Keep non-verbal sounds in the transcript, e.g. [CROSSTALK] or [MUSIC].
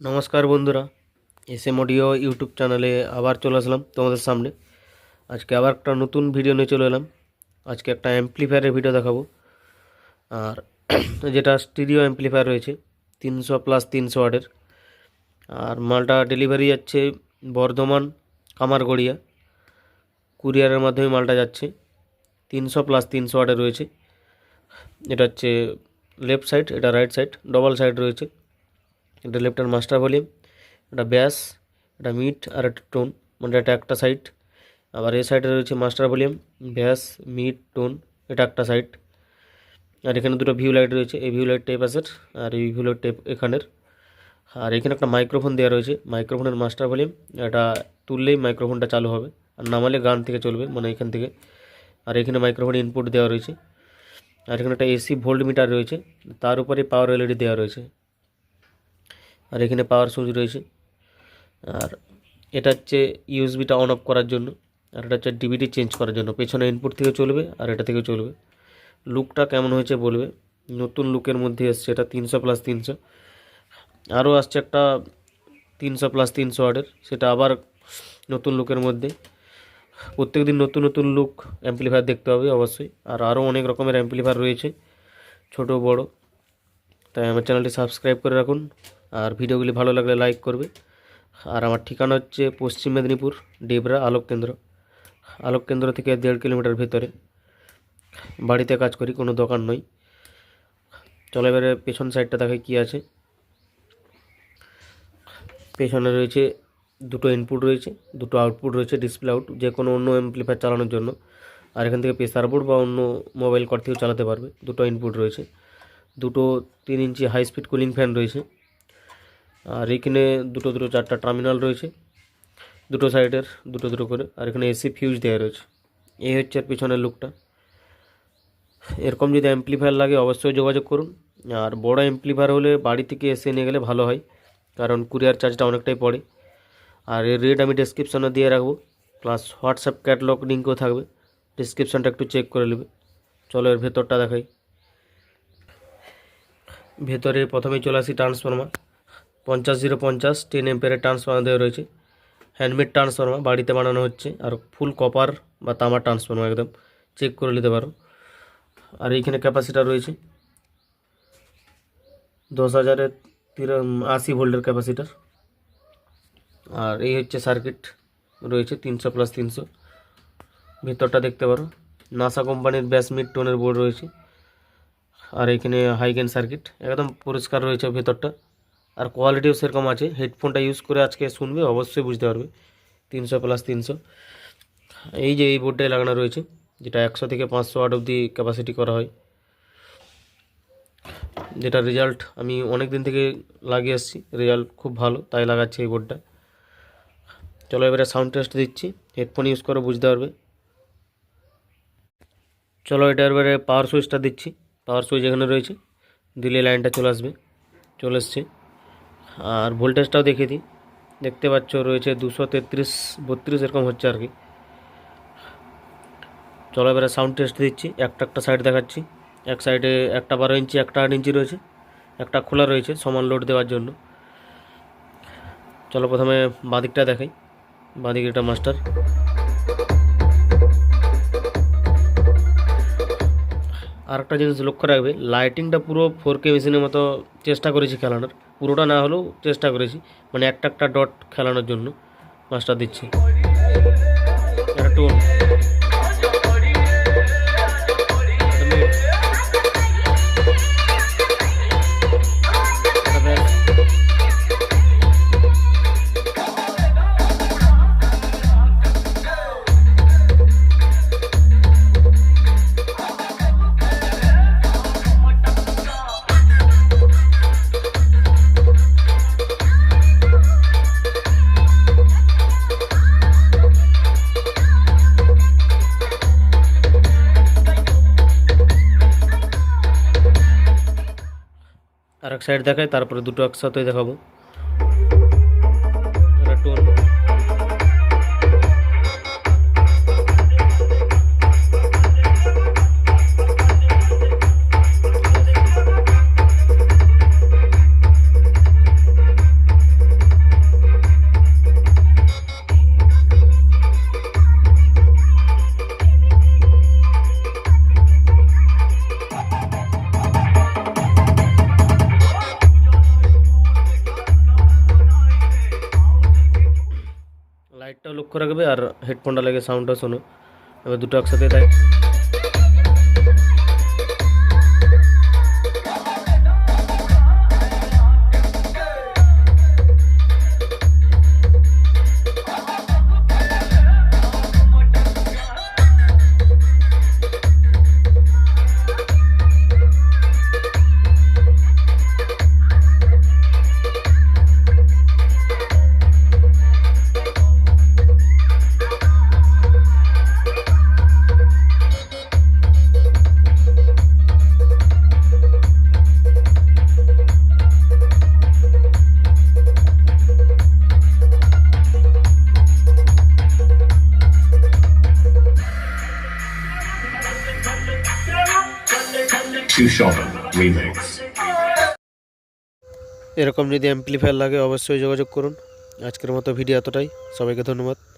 নমস্কার বন্ধুরা S M audio YouTube চ্যানেলে আবার চলে আসলাম তোমাদের সামনে। আজকে আবার একটা নতুন ভিডিও নিয়ে চলে এলাম। আজকে একটা অ্যাম্পলিফায়ারের ভিডিও দেখাবো। আর [CLEARS THROAT] যেটা স্টিরিও অ্যাম্পলিফায়ার রয়েছে, তিনশো প্লাস তিনশো ওয়াটের আর মালটা ডেলিভারি যাচ্ছে বর্ধমান কামারগড়িয়া। কুরিয়ারের মাধ্যমে মালটা যাচ্ছে, তিনশো প্লাস তিনশো ওয়াটের রয়েছে। এটা হচ্ছে লেফট সাইড এটা রাইট সাইড ডবল সাইড রয়েছে। এটা লেফটের মাস্টার ভলিউম এটা ব্যাস এটা মিট আর একটা টোন মানে এটা একটা সাইড আবার এই সাইডে রয়েছে master volume bass mid tone এটা একটা সাইড আর এখানে দুটো ভিউ লাইট রয়েছে, এই ভিউ লাইট টাইপ আছে, আর এই ভিউ লাইট টাইপ এখানের। আর এখানে একটা মাইক্রোফোন দেওয়া রয়েছে মাইক্রোফোনের মাস্টার ভলিউম এটা তুললেই মাইক্রোফোনটা চালু হবে, আর নামালে গান থেকে চলবে মানে এখান থেকে। আর এখানে মাইক্রোফোন ইনপুট দেওয়া রয়েছে। আর এখানে একটা এসি ভোল্ট মিটার রয়েছে, তার উপরে পাওয়ার এলইডি দেওয়া রয়েছে। আর এখানে পাওয়ার সুইচ রয়েছে। আর এটা হচ্ছে ইউএসবিটা অন অফ করার জন্য, আর এটা হচ্ছে ডিভিডি চেঞ্জ করার জন্য। পেছনে ইনপুট থেকে চলবে আর এটা থেকে চলবে। লুকটা কেমন হয়েছে বলবে। নতুন লুকের মধ্যে এসছে, এটা তিনশো প্লাস তিনশো। আরও আসছে একটা তিনশো প্লাস তিনশো ওয়ার্ডের সেটা আবার নতুন লুকের মধ্যে। প্রত্যেক দিন নতুন নতুন লুক অ্যাম্পলিফায়ার দেখতে হবে অবশ্যই। আর আরও অনেক রকমের অ্যাম্পলিফায়ার রয়েছে, ছোট, বড়। তাই আমার চ্যানেলটি সাবস্ক্রাইব করে রাখুন। আর ভিডিওগুলি ভালো লাগলে লাইক করবে। আর আমার ঠিকানা হচ্ছে পশ্চিম মেদিনীপুর, ডেবরা আলোক কেন্দ্র আলোক কেন্দ্র থেকে দেড় কিলোমিটার ভেতরে। বাড়িতে কাজ করি, কোনো দোকান নয় চলো এবারে পেছন সাইডটা দেখে কী আছে। পেছনে রয়েছে দুটো ইনপুট রয়েছে, দুটো আউটপুট রয়েছে ডিসপ্লে আউট যে কোনো অন্য অ্যাম্পলিফায়ার চালানোর জন্য। আর এখান থেকে প্রেসার বোর্ড বা অন্য মোবাইল কর থেকেও চালাতে পারবে। দুটো ইনপুট রয়েছে। দুটো তিন inch high speed cooling fan রয়েছে। আর এখানে দুটো দুটো চারটা টার্মিনাল রয়েছে। দুটো সাইডের দুটো দুটো করে। আর এখানে এসি ফিউজ দেওয়া রয়েছে। এই হচ্ছে আর পিছনের লুকটা এরকম যদি অ্যাম্পলিফায়ার লাগে, অবশ্যই যোগাযোগ করুন। আর বড় অ্যাম্পলিফায়ার হলে বাড়ি থেকে এসে নিয়ে গেলে ভালো হয়, কারণ কুরিয়ার চার্জটা অনেকটাই পড়ে। আর এর রেট আমি ডেসক্রিপশনে দিয়ে রাখব। প্লাস হোয়াটসঅ্যাপ ক্যাটলগ লিঙ্কও থাকবে। ডিসক্রিপশানটা একটু চেক করে নেবে। চলো এর ভেতরটা দেখাই। ভেতরে প্রথমেই চলে আসি ট্রান্সফর্মার পঞ্চাশ জিরো পঞ্চাশ টেন এম্পেয়ারের ট্রান্সফর্মার দেওয়া রয়েছে। হ্যান্ডমেড ট্রান্সফর্মার বাড়িতে বানানো হচ্ছে। আর ফুল কপার বা তামার ট্রান্সফর্মার একদম। চেক করে নিতে পারো। আর এইখানে ক্যাপাসিটার রয়েছে দশ হাজারের তির আশি ভোল্টের ক্যাপাসিটার আর এই হচ্ছে সার্কিট রয়েছে তিনশো প্লাস তিনশো। ভিতরটা দেখতে পারো। নাসা কোম্পানির ব্যাস মিড টোনের বোর্ড রয়েছে। আর এখানে হাইগেন সার্কিট একদম পরিষ্কার রয়েছে ভেতরটা। আর কোয়ালিটিও সেরকম আছে। হেডফোনটা ইউজ করে আজকে শুনবে, অবশ্যই বুঝতে পারবে। তিনশো প্লাস তিনশো। এই যে এই বোর্ডটাই লাগানো রয়েছে, যেটা একশো থেকে পাঁচশো ওয়াট অবধি ক্যাপাসিটি করা হয়। যেটা রেজাল্ট আমি অনেক দিন থেকে লাগিয়ে এসেছি রেজাল্ট খুব ভালো, তাই লাগাচ্ছি এই বোর্ডটা চলো এবারে সাউন্ড টেস্ট দিচ্ছি হেডফোন ইউজ করে, বুঝতে পারবে। চলো এটা এবারে পাওয়ার সুইচটা দিচ্ছি। পাওয়ার সুইচ এখানে রয়েছে, দিলে লাইনটা চলে আসবে, চলে এসছে। আর ভোল্টেজটাও দেখিয়ে দিই। দেখতে পাচ্ছ রয়েছে দুশো তেত্রিশ, বত্রিশ এরকম হচ্ছে আর কি। চলো এবারে সাউন্ড টেস্ট দিচ্ছি। একটা একটা সাইড দেখাচ্ছি। এক সাইডে একটা বারো ইঞ্চি, একটা আট ইঞ্চি রয়েছে। একটা খোলা রয়েছে সমান লোড দেওয়ার জন্য। চলো প্রথমে বাঁদিকটা দেখাই। বাঁদিক একটা মাস্টার আর একটা জিনিস লক্ষ্য রাখবে লাইটিংটা পুরো ফোর কে মেশিনের মতো চেষ্টা করেছি খেলানোর। পুরোটা না হলেও চেষ্টা করেছি মানে একটা একটা ডট খেলানোর জন্য। মাস্টার দিচ্ছি। একটা এক সাইড দেখাই তারপরে দুটো একসাথে দেখাবো। লক্ষ্য রাখবে আর হেডফোনটা লাগে সাউন্ডটা শোনো। এবার দুটো একসাথে তাই। এরকম যদি অ্যাম্পলিফায়ার লাগে অবশ্যই যোগাযোগ করুন। আজকের মতো ভিডিও এতটাই। সবাইকে ধন্যবাদ।